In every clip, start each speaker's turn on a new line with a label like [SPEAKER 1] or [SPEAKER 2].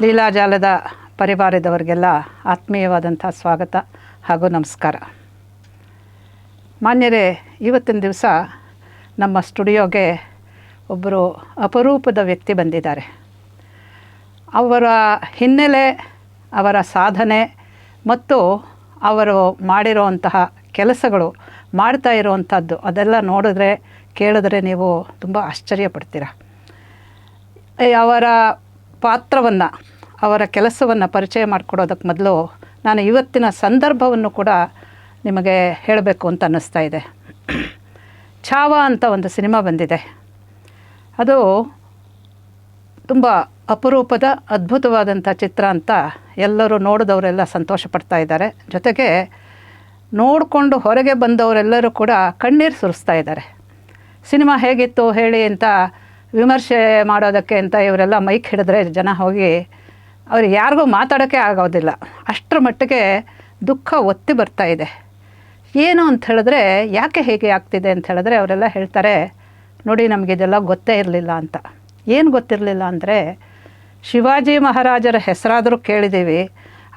[SPEAKER 1] ಲೀಲಾಜಾಲದ ಪರಿವಾರದವರಿಗೆಲ್ಲ ಆತ್ಮೀಯವಾದಂಥ ಸ್ವಾಗತ ಹಾಗೂ ನಮಸ್ಕಾರ. ಮಾನ್ಯರೇ, ಇವತ್ತಿನ ದಿವಸ ನಮ್ಮ ಸ್ಟುಡಿಯೋಗೆ ಒಬ್ಬರು ಅಪರೂಪದ ವ್ಯಕ್ತಿ ಬಂದಿದ್ದಾರೆ. ಅವರ ಹಿನ್ನೆಲೆ, ಅವರ ಸಾಧನೆ ಮತ್ತು ಅವರು ಮಾಡಿರುವಂತಹ ಕೆಲಸಗಳು, ಮಾಡ್ತಾ ಇರುವಂಥದ್ದು, ಅದೆಲ್ಲ ನೋಡಿದ್ರೆ, ಕೇಳಿದ್ರೆ ನೀವು ತುಂಬ ಆಶ್ಚರ್ಯ ಪಡ್ತೀರ ಅವರ ಪಾತ್ರವನ್ನು, ಅವರ ಕೆಲಸವನ್ನು ಪರಿಚಯ ಮಾಡಿಕೊಡೋದಕ್ಕೆ ಮೊದಲು ನಾನು ಇವತ್ತಿನ ಸಂದರ್ಭವನ್ನು ಕೂಡ ನಿಮಗೆ ಹೇಳಬೇಕು ಅಂತ ಅನ್ನಿಸ್ತಾ ಇದೆ. ಛಾವ ಅಂತ ಒಂದು ಸಿನಿಮಾ ಬಂದಿದೆ. ಅದು ತುಂಬ ಅಪರೂಪದ ಅದ್ಭುತವಾದಂಥ ಚಿತ್ರ ಅಂತ ಎಲ್ಲರೂ ನೋಡಿದವರೆಲ್ಲ ಸಂತೋಷ ಪಡ್ತಾ ಇದ್ದಾರೆ. ಜೊತೆಗೆ ನೋಡಿಕೊಂಡು ಹೊರಗೆ ಬಂದವರೆಲ್ಲರೂ ಕೂಡ ಕಣ್ಣೀರು ಸುರಿಸ್ತಾ ಇದ್ದಾರೆ. ಸಿನಿಮಾ ಹೇಗಿತ್ತು ಹೇಳಿ ಅಂತ ವಿಮರ್ಶೆ ಮಾಡೋದಕ್ಕೆ ಅಂತ ಇವರೆಲ್ಲ ಮೈಕ್ ಹಿಡಿದ್ರೆ ಜನ ಹೋಗಿ ಅವ್ರು ಯಾರಿಗೂ ಮಾತಾಡೋಕ್ಕೆ ಆಗೋದಿಲ್ಲ. ಅಷ್ಟರ ಮಟ್ಟಿಗೆ ದುಃಖ ಒತ್ತಿ ಬರ್ತಾ ಇದೆ. ಏನು ಅಂತ ಹೇಳಿದ್ರೆ, ಯಾಕೆ ಹೇಗೆ ಆಗ್ತಿದೆ ಅಂತ ಹೇಳಿದ್ರೆ ಅವರೆಲ್ಲ ಹೇಳ್ತಾರೆ, ನೋಡಿ ನಮಗೆ ಇದೆಲ್ಲ ಗೊತ್ತೇ ಇರಲಿಲ್ಲ ಅಂತ. ಏನು ಗೊತ್ತಿರಲಿಲ್ಲ ಅಂದರೆ, ಶಿವಾಜಿ ಮಹಾರಾಜರ ಹೆಸರಾದರೂ ಕೇಳಿದ್ದೀವಿ,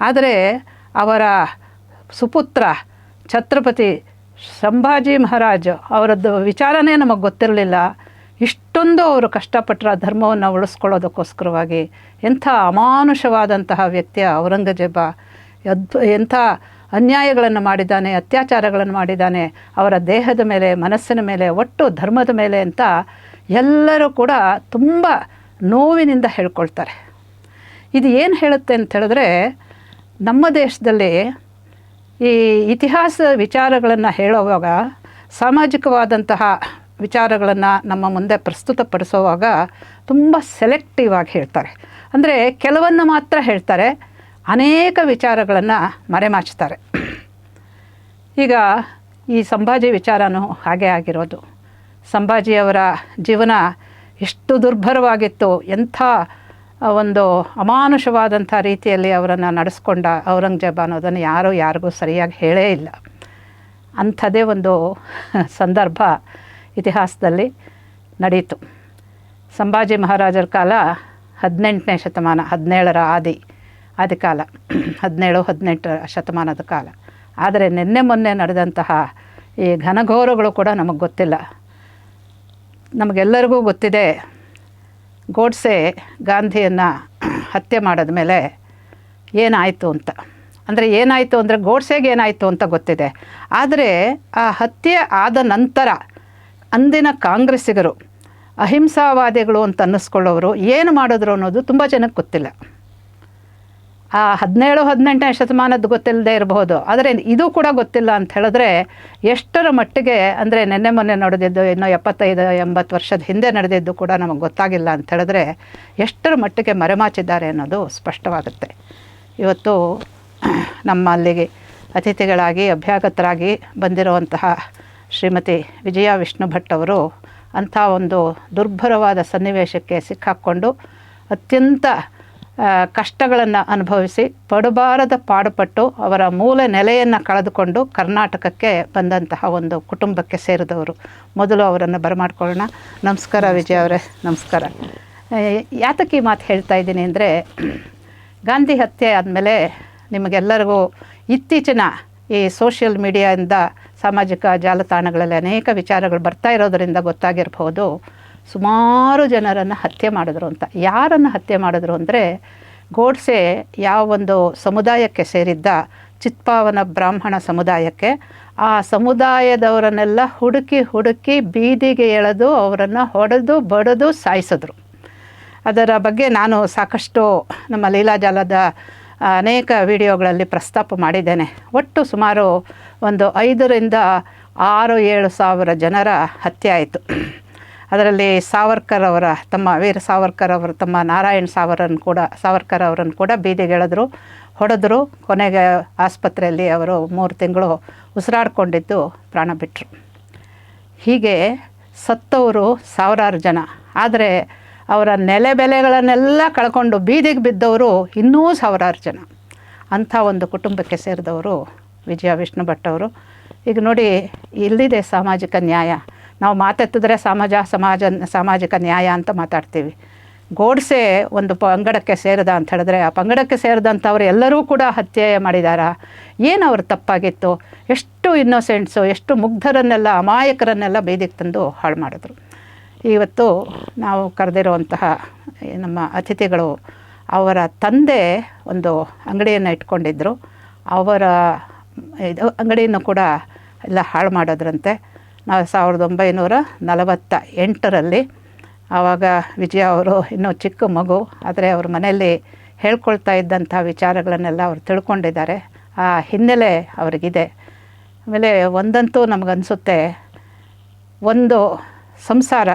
[SPEAKER 1] ಆದರೆ ಅವರ ಸುಪುತ್ರ ಛತ್ರಪತಿ ಸಂಭಾಜಿ ಮಹಾರಾಜ್ ಅವರದ್ದು ವಿಚಾರನೇ ನಮಗೆ ಗೊತ್ತಿರಲಿಲ್ಲ. ಇಷ್ಟೊಂದು ಅವರು ಕಷ್ಟಪಟ್ಟರ ಧರ್ಮವನ್ನು ಉಳಿಸ್ಕೊಳ್ಳೋದಕ್ಕೋಸ್ಕರವಾಗಿ. ಎಂಥ ಅಮಾನುಷವಾದಂತಹ ವ್ಯಕ್ತಿಯ ಔರಂಗಜೇಬ ಅದ್ಭು ಎಂಥ ಅನ್ಯಾಯಗಳನ್ನು ಮಾಡಿದ್ದಾನೆ, ಅತ್ಯಾಚಾರಗಳನ್ನು ಮಾಡಿದ್ದಾನೆ, ಅವರ ದೇಹದ ಮೇಲೆ, ಮನಸ್ಸಿನ ಮೇಲೆ, ಒಟ್ಟು ಧರ್ಮದ ಮೇಲೆ ಅಂತ ಎಲ್ಲರೂ ಕೂಡ ತುಂಬ ನೋವಿನಿಂದ ಹೇಳ್ಕೊಳ್ತಾರೆ. ಇದು ಏನು ಹೇಳುತ್ತೆ ಅಂತ ಹೇಳಿದ್ರೆ, ನಮ್ಮ ದೇಶದಲ್ಲಿ ಈ ಇತಿಹಾಸ ವಿಚಾರಗಳನ್ನು ಹೇಳುವಾಗ ಸಾಮಾಜಿಕವಾದಂತಹ ವಿಚಾರಗಳನ್ನು ನಮ್ಮ ಮುಂದೆ ಪ್ರಸ್ತುತಪಡಿಸುವಾಗ ತುಂಬ ಸೆಲೆಕ್ಟಿವ್ ಆಗಿ ಹೇಳ್ತಾರೆ. ಅಂದರೆ ಕೆಲವನ್ನು ಮಾತ್ರ ಹೇಳ್ತಾರೆ, ಅನೇಕ ವಿಚಾರಗಳನ್ನು ಮರೆಮಾಚ್ತಾರೆ ಈಗ ಈ ಸಂಭಾಜಿ ವಿಚಾರನೂ ಹಾಗೆ ಆಗಿರೋದು. ಸಂಭಾಜಿಯವರ ಜೀವನ ಎಷ್ಟು ದುರ್ಭರವಾಗಿತ್ತು, ಎಂಥ ಒಂದು ಅಮಾನುಷವಾದಂಥ ರೀತಿಯಲ್ಲಿ ಅವರನ್ನು ನಡೆಸ್ಕೊಂಡ ಔರಂಗಜೇಬ ಅನ್ನೋದನ್ನು ಯಾರೂ ಯಾರಿಗೂ ಸರಿಯಾಗಿ ಹೇಳೇ ಇಲ್ಲ. ಅಂಥದ್ದೇ ಒಂದು ಸಂದರ್ಭ ಇತಿಹಾಸದಲ್ಲಿ ನಡೀತು ಸಂಭಾಜಿ ಮಹಾರಾಜರ ಕಾಲ ಹದಿನೆಂಟನೇ ಶತಮಾನ, ಹದಿನೇಳರ ಆದಿ ಆದಿಕಾಲ ಹದಿನೇಳು, ಹದಿನೆಂಟರ ಶತಮಾನದ ಕಾಲ. ಆದರೆ ನಿನ್ನೆ ಮೊನ್ನೆ ನಡೆದಂತಹ ಈ ಘನಘೋರಗಳು ಕೂಡ ನಮಗೆ ಗೊತ್ತಿಲ್ಲ. ನಮಗೆಲ್ಲರಿಗೂ ಗೊತ್ತಿದೆ, ಗೋಡ್ಸೆ ಗಾಂಧಿಯನ್ನು ಹತ್ಯೆ ಮಾಡಿದ ಮೇಲೆ ಏನಾಯಿತು ಅಂತ. ಅಂದರೆ ಏನಾಯಿತು ಅಂದರೆ ಗೋಡ್ಸೆಗೆ ಏನಾಯಿತು ಅಂತ ಗೊತ್ತಿದೆ. ಆದರೆ ಆ ಹತ್ಯೆ ಆದ ನಂತರ ಅಂದಿನ ಕಾಂಗ್ರೆಸ್ಸಿಗರು ಅಹಿಂಸಾವಾದಿಗಳು ಅಂತ ಅನ್ನಿಸ್ಕೊಳ್ಳೋರು ಏನು ಮಾಡಿದ್ರು ಅನ್ನೋದು ತುಂಬ ಜನಕ್ಕೆ ಗೊತ್ತಿಲ್ಲ. ಆ ಹದಿನೇಳು, ಹದಿನೆಂಟನೇ ಶತಮಾನದ್ದು ಗೊತ್ತಿಲ್ಲದೆ ಇರಬಹುದು. ಆದರೆ ಇದು ಕೂಡ ಗೊತ್ತಿಲ್ಲ ಅಂತ ಹೇಳಿದ್ರೆ ಎಷ್ಟರ ಮಟ್ಟಿಗೆ ಅಂದರೆ ನಿನ್ನೆ ಮೊನ್ನೆ ನಡೆದಿದ್ದು ಇನ್ನೂ ಎಪ್ಪತ್ತೈದು, ಎಂಬತ್ತು ವರ್ಷದ ಹಿಂದೆ ನಡೆದಿದ್ದು ಕೂಡ ನಮಗೆ ಗೊತ್ತಾಗಿಲ್ಲ ಅಂತ ಹೇಳಿದ್ರೆ ಎಷ್ಟರ ಮಟ್ಟಿಗೆ ಮರೆಮಾಚಿದ್ದಾರೆ ಅನ್ನೋದು ಸ್ಪಷ್ಟವಾಗುತ್ತೆ. ಇವತ್ತು ನಮ್ಮಲ್ಲಿಗೆ ಅತಿಥಿಗಳಾಗಿ, ಅಭ್ಯಾಗತರಾಗಿ ಬಂದಿರುವಂತಹ ಶ್ರೀಮತಿ ವಿಜಯ ವಿಷ್ಣು ಭಟ್ ಅವರು ಅಂಥ ಒಂದು ದುರ್ಭರವಾದ ಸನ್ನಿವೇಶಕ್ಕೆ ಸಿಕ್ಕಾಕ್ಕೊಂಡು ಅತ್ಯಂತ ಕಷ್ಟಗಳನ್ನು ಅನುಭವಿಸಿ ಪಡಬಾರದ ಪಾಡುಪಟ್ಟು ಅವರ ಮೂಲ ನೆಲೆಯನ್ನು ಕಳೆದುಕೊಂಡು ಕರ್ನಾಟಕಕ್ಕೆ ಬಂದಂತಹ ಒಂದು ಕುಟುಂಬಕ್ಕೆ ಸೇರಿದವರು. ಮೊದಲು ಅವರನ್ನು ಬರಮಾಡ್ಕೊಳ್ಳೋಣ. ನಮಸ್ಕಾರ ವಿಜಯ ಅವರೇ. ನಮಸ್ಕಾರ. ಯಾತಕ್ಕೆ ಈ ಮಾತು ಹೇಳ್ತಾ ಇದ್ದೀನಿ ಅಂದರೆ, ಗಾಂಧಿ ಹತ್ಯೆ ಆದಮೇಲೆ ನಿಮಗೆಲ್ಲರಿಗೂ ಇತ್ತೀಚಿನ ಈ ಸೋಷಿಯಲ್ ಮೀಡಿಯಾದಿಂದ ಸಾಮಾಜಿಕ ಜಾಲತಾಣಗಳಲ್ಲಿ ಅನೇಕ ವಿಚಾರಗಳು ಬರ್ತಾ ಇರೋದರಿಂದ ಗೊತ್ತಾಗಿರ್ಬೋದು ಸುಮಾರು ಜನರನ್ನು ಹತ್ಯೆ ಮಾಡಿದ್ರು ಅಂತ. ಯಾರನ್ನು ಹತ್ಯೆ ಮಾಡಿದ್ರು ಅಂದರೆ ಗೋಡ್ಸೆ ಯಾವ ಒಂದು ಸಮುದಾಯಕ್ಕೆ ಸೇರಿದ್ದ ಚಿತ್ಪಾವನ ಬ್ರಾಹ್ಮಣ ಸಮುದಾಯಕ್ಕೆ, ಆ ಸಮುದಾಯದವರನ್ನೆಲ್ಲ ಹುಡುಕಿ ಹುಡುಕಿ ಬೀದಿಗೆ ಎಳೆದು ಅವರನ್ನು ಹೊಡೆದು ಬಡಿದು ಸಾಯಿಸಿದ್ರು. ಅದರ ಬಗ್ಗೆ ನಾನು ಸಾಕಷ್ಟು ನಮ್ಮ ಲೀಲಾಜಾಲದ ಅನೇಕ ವಿಡಿಯೋಗಳಲ್ಲಿ ಪ್ರಸ್ತಾಪ ಮಾಡಿದ್ದೇನೆ. ಒಟ್ಟು ಸುಮಾರು ಒಂದು ಐದರಿಂದ ಆರು, ಏಳು ಸಾವಿರ ಜನರ ಹತ್ಯೆ ಆಯಿತು. ಅದರಲ್ಲಿ ಸಾವರ್ಕರ್ ಅವರ ತಮ್ಮ, ವೀರ ಸಾವರ್ಕರ್ ಅವರು ತಮ್ಮ, ನಾರಾಯಣ್ ಸಾವರನ್ನು ಕೂಡ, ಸಾವರ್ಕರ್ ಅವರನ್ನು ಕೂಡ ಬೀದಿಗೆಳೆದ್ರು ಹೊಡೆದ್ರು. ಕೊನೆಗೆ ಆಸ್ಪತ್ರೆಯಲ್ಲಿ ಅವರು ಮೂರು ತಿಂಗಳು ಉಸಿರಾಡ್ಕೊಂಡಿದ್ದು ಪ್ರಾಣ ಬಿಟ್ಟರು ಹೀಗೆ ಸತ್ತವರು ಸಾವಿರಾರು ಜನ. ಆದರೆ ಅವರ ನೆಲೆ ಬೆಲೆಗಳನ್ನೆಲ್ಲ ಕಳ್ಕೊಂಡು ಬೀದಿಗೆ ಬಿದ್ದವರು ಇನ್ನೂ ಸಾವಿರಾರು ಜನ. ಅಂಥ ಒಂದು ಕುಟುಂಬಕ್ಕೆ ಸೇರಿದವರು ವಿಜಯ ವಿಷ್ಣು ಭಟ್ ಅವರು. ಈಗ ನೋಡಿ, ಇಲ್ಲಿದೆ ಸಾಮಾಜಿಕ ನ್ಯಾಯ. ನಾವು ಮಾತೆತ್ತಿದ್ರೆ ಸಮಾಜ ಸಮಾಜ, ಸಾಮಾಜಿಕ ನ್ಯಾಯ ಅಂತ ಮಾತಾಡ್ತೀವಿ. ಗೋಡ್ಸೆ ಒಂದು ಪಂಗಡಕ್ಕೆ ಸೇರಿದ ಅಂತ ಹೇಳಿದ್ರೆ, ಆ ಪಂಗಡಕ್ಕೆ ಸೇರಿದಂಥವ್ರು ಎಲ್ಲರೂ ಕೂಡ ಹತ್ಯೆ ಮಾಡಿದಾರ? ಏನು ಅವ್ರು ತಪ್ಪಾಗಿತ್ತು? ಎಷ್ಟು ಇನ್ನೋಸೆಂಟ್ಸು, ಎಷ್ಟು ಮುಗ್ಧರನ್ನೆಲ್ಲ, ಅಮಾಯಕರನ್ನೆಲ್ಲ ಬೀದಿಗೆ ತಂದು ಹಾಳು ಮಾಡಿದ್ರು. ಇವತ್ತು ನಾವು ಕರೆದಿರುವಂತಹ ನಮ್ಮ ಅತಿಥಿಗಳು ಅವರ ತಂದೆ ಒಂದು ಅಂಗಡಿಯನ್ನು ಇಟ್ಕೊಂಡಿದ್ದರು ಅವರ, ಇದು ಅಂಗಡಿಯನ್ನು ಕೂಡ ಎಲ್ಲ ಹಾಳು ಮಾಡೋದ್ರಂತೆ. ನಾವು ಸಾವಿರದ ಒಂಬೈನೂರ ನಲವತ್ತ ಎಂಟರಲ್ಲಿ ಆವಾಗ ವಿಜಯ ಅವರು ಇನ್ನೂ ಚಿಕ್ಕ ಮಗು, ಆದರೆ ಅವ್ರ ಮನೆಯಲ್ಲಿ ಹೇಳ್ಕೊಳ್ತಾ ಇದ್ದಂಥ ವಿಚಾರಗಳನ್ನೆಲ್ಲ ಅವ್ರು ತಿಳ್ಕೊಂಡಿದ್ದಾರೆ. ಆ ಹಿನ್ನೆಲೆ ಅವರಿಗಿದೆ. ಆಮೇಲೆ ಒಂದಂತೂ ನಮಗನ್ಸುತ್ತೆ, ಒಂದು ಸಂಸಾರ.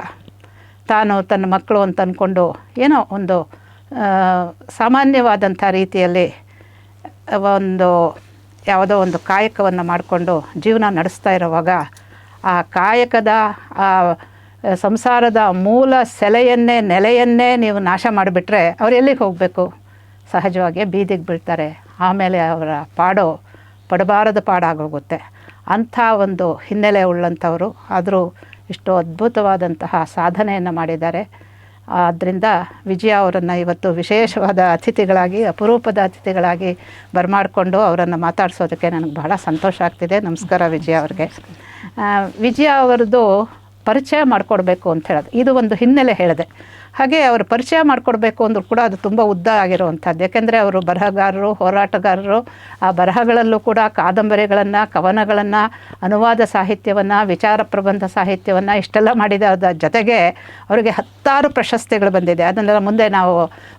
[SPEAKER 1] ತಾನು ತನ್ನ ಮಕ್ಕಳು ಅಂತ ಅಂದ್ಕೊಂಡು ಏನೋ ಒಂದು ಸಾಮಾನ್ಯವಾದಂಥ ರೀತಿಯಲ್ಲಿ ಒಂದು ಯಾವುದೋ ಒಂದು ಕಾಯಕವನ್ನು ಮಾಡಿಕೊಂಡು ಜೀವನ ನಡೆಸ್ತಾ ಇರುವಾಗ ಆ ಕಾಯಕದ, ಆ, ಸಂಸಾರದ ಮೂಲ ಸೆಲೆಯನ್ನೇ, ನೆಲೆಯನ್ನೇ ನೀವು ನಾಶ ಮಾಡಿಬಿಟ್ರೆ ಅವ್ರು ಎಲ್ಲಿಗೆ ಹೋಗಬೇಕು? ಸಹಜವಾಗಿ ಬೀದಿಗೆ ಬೀಳ್ತಾರೆ. ಆಮೇಲೆ ಅವರ ಪಾಡು ಪಡಬಾರದ ಪಾಡಾಗೋಗುತ್ತೆ. ಅಂಥ ಒಂದು ಹಿನ್ನೆಲೆ ಉಳ್ಳಂಥವರು. ಆದರೂ ಇಷ್ಟು ಅದ್ಭುತವಾದಂತಹ ಸಾಧನೆಯನ್ನು ಮಾಡಿದ್ದಾರೆ. ಆದ್ದರಿಂದ ವಿಜಯ ಅವರನ್ನು ಇವತ್ತು ವಿಶೇಷವಾದ ಅತಿಥಿಗಳಾಗಿ, ಅಪರೂಪದ ಅತಿಥಿಗಳಾಗಿ ಬರಮಾಡಿಕೊಂಡು ಅವರನ್ನು ಮಾತಾಡಿಸೋದಕ್ಕೆ ನನಗೆ ಬಹಳ ಸಂತೋಷ ಆಗ್ತಿದೆ. ನಮಸ್ಕಾರ ವಿಜಯ ಅವ್ರಿಗೆ. ವಿಜಯ ಅವರದ್ದು ಪರಿಚಯ ಮಾಡಿಕೊಡ್ಬೇಕು ಅಂತ ಹೇಳೋದು. ಇದು ಒಂದು ಹಿನ್ನೆಲೆ ಹೇಳಿದೆ. ಹಾಗೆ ಅವರು ಪರಿಚಯ ಮಾಡಿಕೊಡ್ಬೇಕು ಅಂದರೂ ಕೂಡ ಅದು ತುಂಬ ಉದ್ದ ಆಗಿರುವಂಥದ್ದು. ಯಾಕೆಂದರೆ ಅವರು ಬರಹಗಾರರು, ಹೋರಾಟಗಾರರು. ಆ ಬರಹಗಳಲ್ಲೂ ಕೂಡ ಕಾದಂಬರಿಗಳನ್ನು, ಕವನಗಳನ್ನು, ಅನುವಾದ ಸಾಹಿತ್ಯವನ್ನು, ವಿಚಾರ ಪ್ರಬಂಧ ಸಾಹಿತ್ಯವನ್ನು ಇಷ್ಟೆಲ್ಲ ಮಾಡಿದ. ಜೊತೆಗೆ ಅವರಿಗೆ ಹತ್ತಾರು ಪ್ರಶಸ್ತಿಗಳು ಬಂದಿದೆ. ಅದನ್ನೆಲ್ಲ ಮುಂದೆ ನಾವು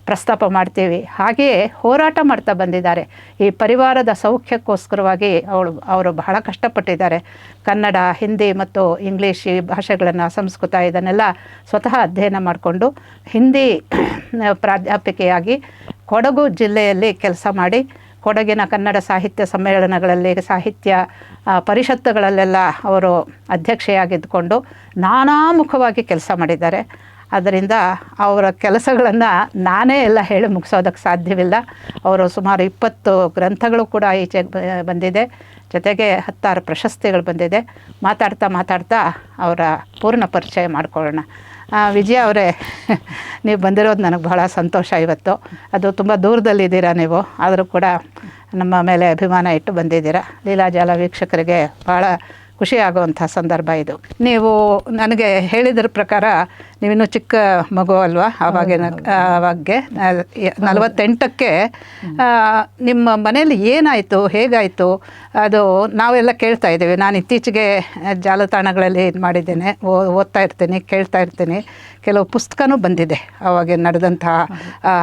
[SPEAKER 1] ಪ್ರಸ್ತಾಪ ಮಾಡ್ತೀವಿ. ಹಾಗೆಯೇ ಹೋರಾಟ ಮಾಡ್ತಾ ಬಂದಿದ್ದಾರೆ. ಈ ಪರಿವಾರದ ಸೌಖ್ಯಕ್ಕೋಸ್ಕರವಾಗಿ ಅವಳು, ಅವರು ಬಹಳ ಕಷ್ಟಪಟ್ಟಿದ್ದಾರೆ. ಕನ್ನಡ, ಹಿಂದಿ ಮತ್ತು ಇಂಗ್ಲೀಷ್ ಭಾಷೆಗಳನ್ನು ಸಂಸ್ಕೃತ ಇದನ್ನೆಲ್ಲ ಸ್ವತಃ ಅಧ್ಯಯನ ಮಾಡಿಕೊಂಡು ಹಿಂದಿ ಪ್ರಾಧ್ಯಾಪಿಕೆಯಾಗಿ ಕೊಡಗು ಜಿಲ್ಲೆಯಲ್ಲಿ ಕೆಲಸ ಮಾಡಿ ಕೊಡಗಿನ ಕನ್ನಡ ಸಾಹಿತ್ಯ ಸಮ್ಮೇಳನಗಳಲ್ಲಿ ಸಾಹಿತ್ಯ ಪರಿಷತ್ತುಗಳಲ್ಲೆಲ್ಲ ಅವರು ಅಧ್ಯಕ್ಷೆಯಾಗಿದ್ದುಕೊಂಡು ನಾನಾ ಮುಖವಾಗಿ ಕೆಲಸ ಮಾಡಿದ್ದಾರೆ. ಅದರಿಂದ ಅವರ ಕೆಲಸಗಳನ್ನು ನಾನೇ ಎಲ್ಲ ಹೇಳಿ ಮುಗಿಸೋದಕ್ಕೆ ಸಾಧ್ಯವಿಲ್ಲ. ಅವರು ಸುಮಾರು ಇಪ್ಪತ್ತು ಗ್ರಂಥಗಳು ಕೂಡ ಈಚೆಗೆ ಬಂದಿದೆ. ಜೊತೆಗೆ ಹತ್ತಾರು ಪ್ರಶಸ್ತಿಗಳು ಬಂದಿದೆ. ಮಾತಾಡ್ತಾ ಮಾತಾಡ್ತಾ ಅವರ ಪೂರ್ಣ ಪರಿಚಯ ಮಾಡಿಕೊಳ್ಳೋಣ. ವಿಜಯ ಅವರೇ, ನೀವು ಬಂದಿರೋದು ನನಗೆ ಬಹಳ ಸಂತೋಷ ಇವತ್ತು. ಅದು ತುಂಬ ದೂರದಲ್ಲಿದ್ದೀರಾ ನೀವು? ಆದರೂ ಕೂಡ ನಮ್ಮ ಮೇಲೆ ಅಭಿಮಾನ ಇಟ್ಟು ಬಂದಿದ್ದೀರಾ? ಲೀಲಾಜಾಲ ವೀಕ್ಷಕರಿಗೆ ಭಾಳ ಖುಷಿ ಆಗುವಂಥ ಸಂದರ್ಭ ಇದು. ನೀವು ನನಗೆ ಹೇಳಿದ್ರ ಪ್ರಕಾರ ನೀವಿನ್ನೂ ಚಿಕ್ಕ ಮಗು ಅಲ್ವಾ? ಆವಾಗಿನ ಆವಾಗೆ ನಲವತ್ತೆಂಟಕ್ಕೆ ನಿಮ್ಮ ಮನೆಯಲ್ಲಿ ಏನಾಯಿತು? ಹೇಗಾಯಿತು? ಅದು ನಾವೆಲ್ಲ ಕೇಳ್ತಾ ಇದ್ದೇವೆ. ನಾನು ಇತ್ತೀಚೆಗೆ ಜಾಲತಾಣಗಳಲ್ಲಿ ಇದು ಮಾಡಿದ್ದೇನೆ. ಓ- ಓದ್ತಾ ಇರ್ತೀನಿ ಕೇಳ್ತಾ ಇರ್ತೀನಿ. ಕೆಲವು ಪುಸ್ತಕನೂ ಬಂದಿದೆ. ಅವಾಗ ನಡೆದಂತಹ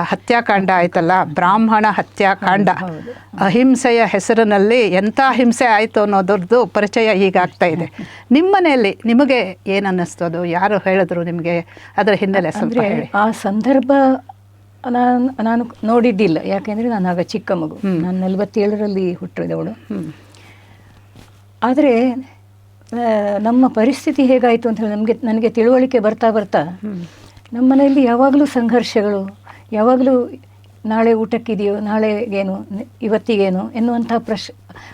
[SPEAKER 1] ಹತ್ಯಾಕಾಂಡ ಆಯ್ತಲ್ಲ? ಬ್ರಾಹ್ಮಣ ಹತ್ಯಾಕಾಂಡ. ಅಹಿಂಸೆಯ ಹೆಸರಿನಲ್ಲಿ ಎಂಥ ಹಿಂಸೆ ಆಯಿತು ಅನ್ನೋದ್ರದ್ದು ಪರಿಚಯ ಈಗ ಆಗ್ತಾ ಇದೆ. ನಿಮ್ಮ ಮನೆಯಲ್ಲಿ ನಿಮಗೆ ಅನ್ನಿಸ್ತದು ಯಾರು ಹೇಳಿದ್ರು ನಿಮಗೆ ಅದರ ಹಿನ್ನೆಲೆ ಸ್ವಲ್ಪ ಹೇಳಿ.
[SPEAKER 2] ಆ ಸಂದರ್ಭ ನಾನು ನಾನು ನೋಡಿದ್ದಿಲ್ಲ. ಯಾಕೆಂದರೆ ನಾನು ಆಗ ಚಿಕ್ಕ ಮಗು. ನಾನು ನಲವತ್ತೇಳರಲ್ಲಿ ಹುಟ್ಟಿದವಳು. ಆದರೆ ನಮ್ಮ ಪರಿಸ್ಥಿತಿ ಹೇಗಾಯಿತು ಅಂತ ಹೇಳಿ ನಮಗೆ ನನಗೆ ತಿಳುವಳಿಕೆ ಬರ್ತಾ ಬರ್ತಾ ನಮ್ಮ ಮನೆಯಲ್ಲಿ ಯಾವಾಗಲೂ ಸಂಘರ್ಷಗಳು ಯಾವಾಗಲೂ ನಾಳೆ ಊಟಕ್ಕಿದೆಯೋ ನಾಳೆಗೇನು ಇವತ್ತಿಗೇನು ಎನ್ನುವಂಥ ಪ್ರಶ್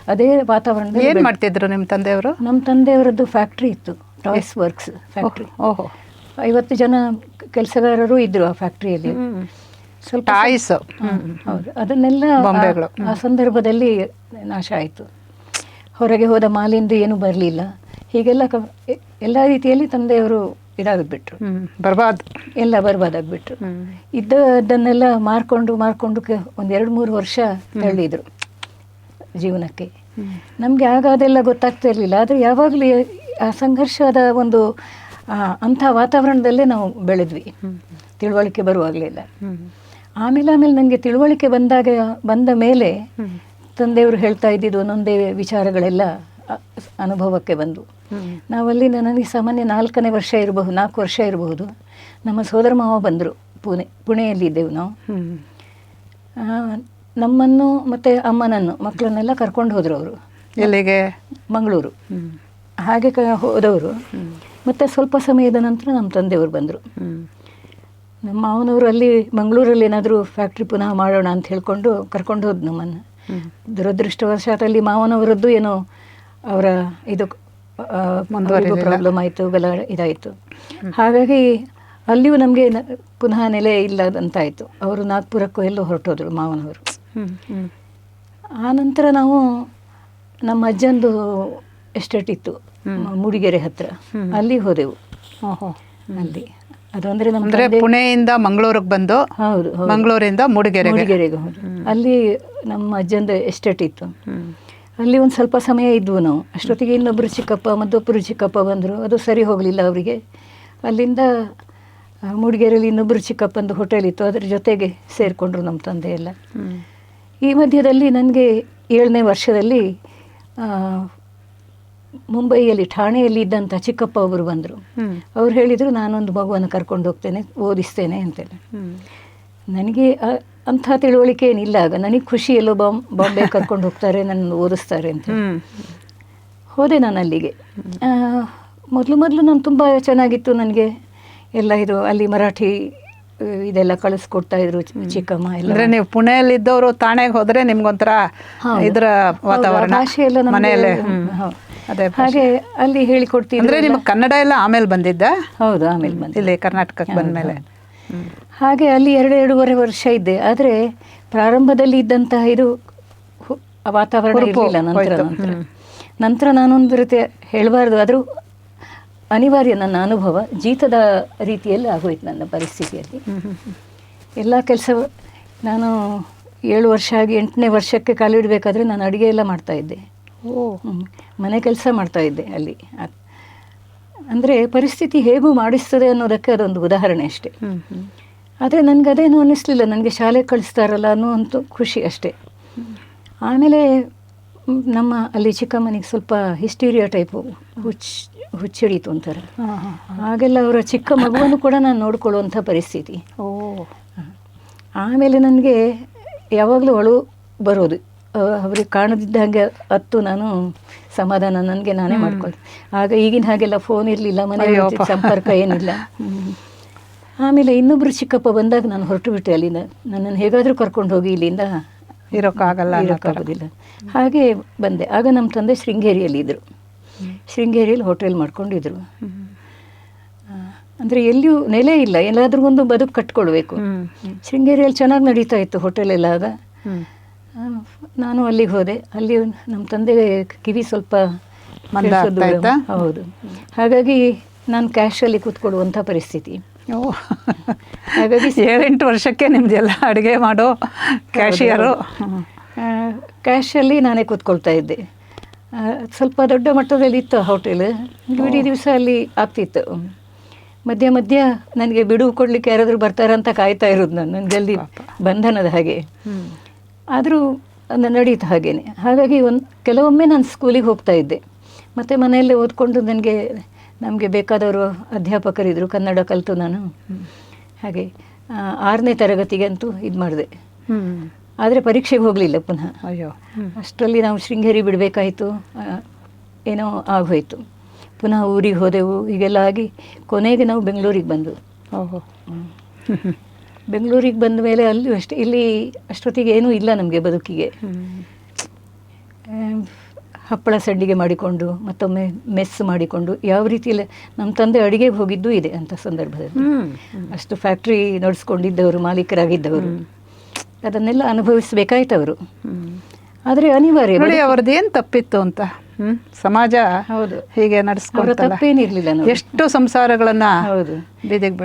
[SPEAKER 2] ಅದೇ ವಾತಾವರಣದಲ್ಲಿ
[SPEAKER 1] ಏನು ಮಾಡ್ತಿದ್ರು ನಿಮ್ಮ ತಂದೆಯವರು?
[SPEAKER 2] ನಮ್ಮ ತಂದೆಯವರದ್ದು ಫ್ಯಾಕ್ಟ್ರಿ ಇತ್ತು. Toys works factory.
[SPEAKER 1] ಓಹೋ.
[SPEAKER 2] ಐವತ್ತು ಜನ ಕೆಲಸಗಾರರು ಇದ್ರು ಆ ಫ್ಯಾಕ್ಟ್ರಿಯಲ್ಲಿ ಸ್ವಲ್ಪ
[SPEAKER 1] ಟಾಯ್ಸ್.
[SPEAKER 2] ಹೌದು. ಅದನ್ನೆಲ್ಲ
[SPEAKER 1] ಬೊಂಬೆಗಳು.
[SPEAKER 2] ಆ ಸಂದರ್ಭದಲ್ಲಿ ನಾಶ ಆಯಿತು. ಹೊರಗೆ ಹೋದ ಮಾಲಿಂದ ಏನೂ ಬರಲಿಲ್ಲ. ಹೀಗೆಲ್ಲ ಕ ಎಲ್ಲ ರೀತಿಯಲ್ಲಿ ತಂದೆಯವರು ಇದಾಗಿಬಿಟ್ರು.
[SPEAKER 1] ಬರ್ಬಾದ್
[SPEAKER 2] ಎಲ್ಲ ಬರ್ಬಾದಾಗ್ಬಿಟ್ರು. ಇದ್ದದನ್ನೆಲ್ಲ ಮಾರ್ಕೊಂಡು ಮಾರ್ಕೊಂಡು ಒಂದೆರಡು ಎರಡು ಮೂರು ವರ್ಷ ತಳ್ಳಿದ್ರು ಜೀವನಕ್ಕೆ. ನಮಗೆ ಆಗ ಅದೆಲ್ಲ ಗೊತ್ತಾಗ್ತಾ ಇರಲಿಲ್ಲ. ಆದರೆ ಯಾವಾಗಲೂ ಆ ಸಂಘರ್ಷದ ಒಂದು ಅಂಥ ವಾತಾವರಣದಲ್ಲೇ ನಾವು ಬೆಳೆದ್ವಿ. ತಿಳುವಳಿಕೆ ಬರುವಾಗಲಿಲ್ಲ ಆಮೇಲೆ ಆಮೇಲೆ ನನಗೆ ತಿಳುವಳಿಕೆ ಬಂದಾಗ ಬಂದ ಮೇಲೆ ತಂದೆಯವರು ಹೇಳ್ತಾ ಇದ್ದಿದ್ದು ಒಂದೊಂದೇ ವಿಚಾರಗಳೆಲ್ಲ ಅನುಭವಕ್ಕೆ ಬಂದು. ನಾವಲ್ಲಿ ನನಗೆ ಸಾಮಾನ್ಯ ನಾಲ್ಕನೇ ವರ್ಷ ಇರಬಹುದು ನಾಲ್ಕು ವರ್ಷ ಇರಬಹುದು. ನಮ್ಮ ಸೋದರ ಮಾವ ಬಂದರು ಪುಣೆ ಪುಣೆಯಲ್ಲಿ ಇದ್ದೆವು ನಾವು. ನಮ್ಮನ್ನು ಮತ್ತು ಅಮ್ಮನನ್ನು ಮಕ್ಕಳನ್ನೆಲ್ಲ ಕರ್ಕೊಂಡು ಹೋದರು ಅವರು.
[SPEAKER 1] ಎಲ್ಲಿಗೆ?
[SPEAKER 2] ಮಂಗಳೂರು. ಹಾಗೆ ಕ ಹೋದವರು. ಮತ್ತು ಸ್ವಲ್ಪ ಸಮಯದ ನಂತರ ನಮ್ಮ ತಂದೆಯವರು ಬಂದರು. ನಮ್ಮ ಮಾವನವರು ಅಲ್ಲಿ ಮಂಗಳೂರಲ್ಲಿ ಏನಾದರೂ ಫ್ಯಾಕ್ಟ್ರಿ ಪುನಃ ಮಾಡೋಣ ಅಂತ ಹೇಳ್ಕೊಂಡು ಕರ್ಕೊಂಡು ಹೋದ್ ನಮ್ಮನ್ನು. ದುರದೃಷ್ಟವಶಾತ್ ಅಲ್ಲಿ ಮಾವನವರದ್ದು ಏನೋ ಅವರ ಇದು. ಪ್ರಾಬ್ಲಮ್ ಆಯಿತು ಬೆಲ್ಲ ಇದಾಯಿತು. ಹಾಗಾಗಿ ಅಲ್ಲಿಯೂ ನಮಗೆ ಪುನಃ ನೆಲೆ ಇಲ್ಲದಂತಾಯಿತು. ಅವರು ನಾಗ್ಪುರಕ್ಕೂ ಎಲ್ಲೋ ಹೊರಟೋದ್ರು ಮಾವನವರು.
[SPEAKER 1] ಹ್ಮ್ ಹ್ಮ್.
[SPEAKER 2] ಆ ನಂತರ ನಾವು ನಮ್ಮ ಅಜ್ಜಂದು ಎಸ್ಟೇಟ್ ಇತ್ತು. ಮೂಡಿಗೆರೆ ಹತ್ರ. ಅಲ್ಲಿ ಹೋದೆವು.
[SPEAKER 1] ಓಹೋ.
[SPEAKER 2] ಅಲ್ಲಿ. ಅದಂದ್ರೆ ಅಂದರೆ
[SPEAKER 1] ಪುಣೆಯಿಂದ ಮಂಗಳೂರಿಗೆ ಬಂದು
[SPEAKER 2] ಹೌದು.
[SPEAKER 1] ಮಂಗಳೂರಿಂದ ಮೂಡಿಗೆರೆ
[SPEAKER 2] ಮೂಡಿಗೆರೆಗೆ ಅಲ್ಲಿ ನಮ್ಮ ಅಜ್ಜಂದ ಎಸ್ಟೇಟ್ ಇತ್ತು. ಅಲ್ಲಿ ಒಂದು ಸ್ವಲ್ಪ ಸಮಯ ಇದ್ವು ನಾವು. ಅಷ್ಟೊತ್ತಿಗೆ ಇನ್ನೊಬ್ಬರು ಚಿಕ್ಕಪ್ಪ ಮತ್ತೊಬ್ಬರು ಚಿಕ್ಕಪ್ಪ ಬಂದರು. ಅದು ಸರಿ ಹೋಗಲಿಲ್ಲ ಅವರಿಗೆ. ಅಲ್ಲಿಂದ ಮೂಡಿಗೆರೆಯಲ್ಲಿ ಇನ್ನೊಬ್ಬರು ಚಿಕ್ಕಪ್ಪಂದು ಹೋಟೆಲ್ ಇತ್ತು. ಅದ್ರ ಜೊತೆಗೆ ಸೇರಿಕೊಂಡ್ರು ನಮ್ಮ ತಂದೆ ಎಲ್ಲ. ಈ ಮಧ್ಯದಲ್ಲಿ ನನಗೆ ಏಳನೇ ವರ್ಷದಲ್ಲಿ ಆ, ಮುಂಬೈಯಲ್ಲಿ ಠಾಣೆಯಲ್ಲಿ ಇದ್ದಂಥ ಚಿಕ್ಕಪ್ಪ ಅವರು ಬಂದರು. ಅವ್ರು ಹೇಳಿದರು ನಾನೊಂದು ಮಗುವನ್ನು ಕರ್ಕೊಂಡು ಹೋಗ್ತೇನೆ ಓದಿಸ್ತೇನೆ ಅಂತೇಳಿ. ನನಗೆ ಅಂಥ ತಿಳುವಳಿಕೆ ಏನಿಲ್ಲ. ಆಗ ನನಗೆ ಖುಷಿ ಎಲ್ಲೋ ಬಾಂಬ್ ಬಾಂಬೆ ಕರ್ಕೊಂಡು ಹೋಗ್ತಾರೆ ನನ್ನ ಓದಿಸ್ತಾರೆ ಅಂತ ಹೋದೆ ನಾನು ಅಲ್ಲಿಗೆ. ಮೊದಲು ಮೊದಲು ನಾನು ತುಂಬ ಚೆನ್ನಾಗಿತ್ತು ನನಗೆ. ಎಲ್ಲ ಇದು ಅಲ್ಲಿ ಮರಾಠಿ ಇದೆಲ್ಲ ಕಳಿಸ್ಕೊಡ್ತಾ ಇದ್ರು ಚಿಕ್ಕಮ್ಮ ಎಲ್ಲ.
[SPEAKER 1] ಅಂದ್ರೆ ನೀವು ಪುಣೆಯಲ್ಲಿದ್ದವರು ತಾಣೆಗೆ ಹೋದ್ರೆ ನಿಮ್ಗೊಂಥರ ಇದರ ವಾತಾವರಣ
[SPEAKER 2] ಭಾಷೆ ಎಲ್ಲ
[SPEAKER 1] ಮನೆಯಲ್ಲೇ. ಅದೇ
[SPEAKER 2] ಹಾಗೆ ಅಲ್ಲಿ ಹೇಳಿಕೊಡ್ತೀವಿ
[SPEAKER 1] ಅಂದ್ರೆ ನಿಮ್ಗೆ ಕನ್ನಡ ಎಲ್ಲ ಆಮೇಲೆ ಬಂದಿದ್ದ?
[SPEAKER 2] ಹೌದು ಆಮೇಲೆ ಬಂದೆ
[SPEAKER 1] ಇಲ್ಲಿ ಕರ್ನಾಟಕಕ್ಕೆ ಬಂದ್ಮೇಲೆ.
[SPEAKER 2] ಹಾಗೆ ಅಲ್ಲಿ ಎರಡು ಎರಡೂವರೆ ವರ್ಷ ಇದ್ದೆ. ಆದರೆ ಪ್ರಾರಂಭದಲ್ಲಿ ಇದ್ದಂತಹ ಇದು ವಾತಾವರಣ ಇರಲಿಲ್ಲ ನಂತರ ನಂತರ. ನಂತರ ನಾನೊಂದು ರೀತಿ ಹೇಳಬಾರ್ದು. ಆದರೂ ಅನಿವಾರ್ಯ ನನ್ನ ಅನುಭವ ಜೀತದ ರೀತಿಯಲ್ಲಿ ಆಗೋಯ್ತು ನನ್ನ ಪರಿಸ್ಥಿತಿಯಲ್ಲಿ. ಎಲ್ಲ ಕೆಲಸ ನಾನು ಏಳು ವರ್ಷ ಆಗಿ ಎಂಟನೇ ವರ್ಷಕ್ಕೆ ಕಾಲಿಡಬೇಕಾದ್ರೆ ನಾನು ಅಡುಗೆ ಎಲ್ಲ ಮಾಡ್ತಾ ಇದ್ದೆ.
[SPEAKER 1] ಓ
[SPEAKER 2] ಮನೆ ಕೆಲಸ ಮಾಡ್ತಾ ಇದ್ದೆ ಅಲ್ಲಿ. ಅಂದರೆ ಪರಿಸ್ಥಿತಿ ಹೇಗೂ ಮಾಡಿಸ್ತದೆ ಅನ್ನೋದಕ್ಕೆ ಅದೊಂದು ಉದಾಹರಣೆ ಅಷ್ಟೇ. ಆದರೆ ನನಗೆ ಅದೇನು ಅನ್ನಿಸ್ಲಿಲ್ಲ. ನನಗೆ ಶಾಲೆಗೆ ಕಳಿಸ್ತಾರಲ್ಲ ಅನ್ನುವಂಥ ಖುಷಿ ಅಷ್ಟೇ. ಆಮೇಲೆ ನಮ್ಮ ಅಲ್ಲಿ ಚಿಕ್ಕಮ್ಮನಿಗೆ ಸ್ವಲ್ಪ ಹಿಸ್ಟೀರಿಯಾ ಟೈಪು ಹುಚ್ಚ ಹುಚ್ಚಿಡೀತು ಒಂಥರ
[SPEAKER 1] ಹಾ.
[SPEAKER 2] ಹಾಗೆಲ್ಲ ಅವರ ಚಿಕ್ಕ ಮಗುವನ್ನು ಕೂಡ ನಾನು ನೋಡ್ಕೊಳ್ಳುವಂಥ ಪರಿಸ್ಥಿತಿ.
[SPEAKER 1] ಓ.
[SPEAKER 2] ಆಮೇಲೆ ನನಗೆ ಯಾವಾಗಲೂ ಅಳು ಬರೋದು. ಅವ- ಕಾಣದಿದ್ದ ಹಾಗೆ ಹತ್ತು ನಾನು ಸಮಾಧಾನ ನನಗೆ ನಾನೇ ಮಾಡ್ಕೊಳ್ತೆ ಆಗ ಈಗಿನ ಹಾಗೆಲ್ಲ ಫೋನ್ ಇರಲಿಲ್ಲ ಮನೆ ಸಂಪರ್ಕ ಏನಿಲ್ಲ. ಆಮೇಲೆ ಇನ್ನೊಬ್ಬರು ಚಿಕ್ಕಪ್ಪ ಬಂದಾಗ ನಾನು ಹೊರಟು ಬಿಟ್ಟೆ ಅಲ್ಲಿಂದ. ನನ್ನನ್ನು ಹೇಗಾದರೂ ಕರ್ಕೊಂಡು ಹೋಗಿ ಇಲ್ಲಿಂದ
[SPEAKER 1] ಇರೋಕ್ಕಾಗಲ್ಲ.
[SPEAKER 2] ಇರೋಕ್ಕಾಗೋದಿಲ್ಲ. ಹಾಗೆ ಬಂದೆ. ಆಗ ನಮ್ಮ ತಂದೆ ಶೃಂಗೇರಿಯಲ್ಲಿ ಇದ್ದರು ಶೃಂಗೇರಿಯಲ್ಲಿ ಹೋಟೆಲ್ ಮಾಡ್ಕೊಂಡಿದ್ರು. ಅಂದರೆ ಎಲ್ಲಿಯೂ ನೆಲೆ ಇಲ್ಲ. ಎಲ್ಲಾದ್ರೂ ಒಂದು ಬದುಕು ಕಟ್ಕೊಳ್ಬೇಕು. ಶೃಂಗೇರಿಯಲ್ಲಿ ಚೆನ್ನಾಗಿ ನಡೀತಾ ಇತ್ತು ಹೋಟೆಲ್ ಎಲ್ಲ ಆಗ. ನಾನು ಅಲ್ಲಿಗೆ ಹೋದೆ. ಅಲ್ಲಿ ನಮ್ಮ ತಂದೆ ಕಿವಿ ಸ್ವಲ್ಪ
[SPEAKER 1] ಮಂದ?
[SPEAKER 2] ಹೌದು. ಹಾಗಾಗಿ ನಾನು ಕ್ಯಾಶಲ್ಲಿ ಕೂತ್ಕೊಳ್ಳುವಂಥ ಪರಿಸ್ಥಿತಿ. ಹಾಗಾಗಿ
[SPEAKER 1] ಏಳೆಂಟು ವರ್ಷಕ್ಕೆ ನಿಮ್ದೆಲ್ಲ ಅಡುಗೆ ಮಾಡೋ ಕ್ಯಾಶಿಯರು
[SPEAKER 2] ಕ್ಯಾಶಲ್ಲಿ ನಾನೇ ಕೂತ್ಕೊಳ್ತಾ ಇದ್ದೆ. ಸ್ವಲ್ಪ ದೊಡ್ಡ ಮಟ್ಟದಲ್ಲಿ ಇತ್ತು ಹೋಟೆಲ್ ಇಡೀ ದಿವಸ ಅಲ್ಲಿ ಆಗ್ತಿತ್ತು. ಮಧ್ಯ ಮಧ್ಯ ನನಗೆ ಬಿಡುವು ಕೊಡಲಿಕ್ಕೆ ಯಾರಾದರೂ ಬರ್ತಾರಂತ ಕಾಯ್ತಾ ಇರೋದು ನಾನು. ನನಗೆ ಅಲ್ಲಿ ಬಂಧನದ ಹಾಗೆ. ಆದರೂ ನಡೀತು ಹಾಗೇನೆ. ಹಾಗಾಗಿ ಒಂದು ಕೆಲವೊಮ್ಮೆ ನಾನು ಸ್ಕೂಲಿಗೆ ಹೋಗ್ತಾ ಇದ್ದೆ. ಮತ್ತು ಮನೆಯಲ್ಲೇ ಓದ್ಕೊಂಡು ನನಗೆ ನಮಗೆ ಬೇಕಾದವರು ಅಧ್ಯಾಪಕರಿದ್ದರು ಕನ್ನಡ ಕಲಿತು ನಾನು. ಹಾಗೆ ಆರನೇ ಆರನೇ ತರಗತಿಗಂತೂ ಇದು ಮಾಡಿದೆ. ಆದರೆ ಪರೀಕ್ಷೆಗೆ ಹೋಗಲಿಲ್ಲ ಪುನಃ.
[SPEAKER 1] ಅಯ್ಯೋ.
[SPEAKER 2] ಅಷ್ಟರಲ್ಲಿ ನಾವು ಶೃಂಗೇರಿ ಬಿಡಬೇಕಾಯಿತು. ಏನೋ ಆಗೋಯ್ತು. ಪುನಃ ಊರಿಗೆ ಹೋದೆವು. ಹೀಗೆಲ್ಲ ಆಗಿ ಕೊನೆಗೆ ನಾವು ಬೆಂಗಳೂರಿಗೆ ಬಂದು
[SPEAKER 1] ಓಹೋ.
[SPEAKER 2] ಬೆಂಗಳೂರಿಗೆ ಬಂದ ಮೇಲೆ ಅಲ್ಲಿ ಅಷ್ಟೇ ಇಲ್ಲಿ ಅಷ್ಟೊತ್ತಿಗೆ ಏನೂ ಇಲ್ಲ ನಮಗೆ ಬದುಕಿಗೆ. ಹಪ್ಪಳ ಸಂಡಿಗೆ ಮಾಡಿಕೊಂಡು ಮತ್ತೊಮ್ಮೆ ಮೆಸ್ ಮಾಡಿಕೊಂಡು ಯಾವ ರೀತಿಯಲ್ಲಿ ನಮ್ಮ ತಂದೆ ಅಡಿಗೆಗೆ ಹೋಗಿದ್ದು ಇದೆ ಅಂತ ಸಂದರ್ಭದಲ್ಲಿ. ಅಷ್ಟು ಫ್ಯಾಕ್ಟ್ರಿ ನಡೆಸ್ಕೊಂಡಿದ್ದವರು ಮಾಲೀಕರಾಗಿದ್ದವರು. ಅದನ್ನೆಲ್ಲ ಅನುಭವಿಸಬೇಕಾಯ್ತು ಅವರು ಆದರೆ ಅನಿವಾರ್ಯ
[SPEAKER 1] ನೋಡಿ ಅವ್ರದ್ದು ಏನು ತಪ್ಪಿತ್ತು ಅಂತ? ಹ್ಮ್? ಸಮಾಜ
[SPEAKER 2] ಹೌದು.
[SPEAKER 1] ಹೀಗೆ
[SPEAKER 2] ಅವರ ತಪ್ಪೇನಿರ್ಲಿಲ್ಲ
[SPEAKER 1] ಎಷ್ಟು ಸಂಸಾರಗಳನ್ನ
[SPEAKER 2] ಹೌದು.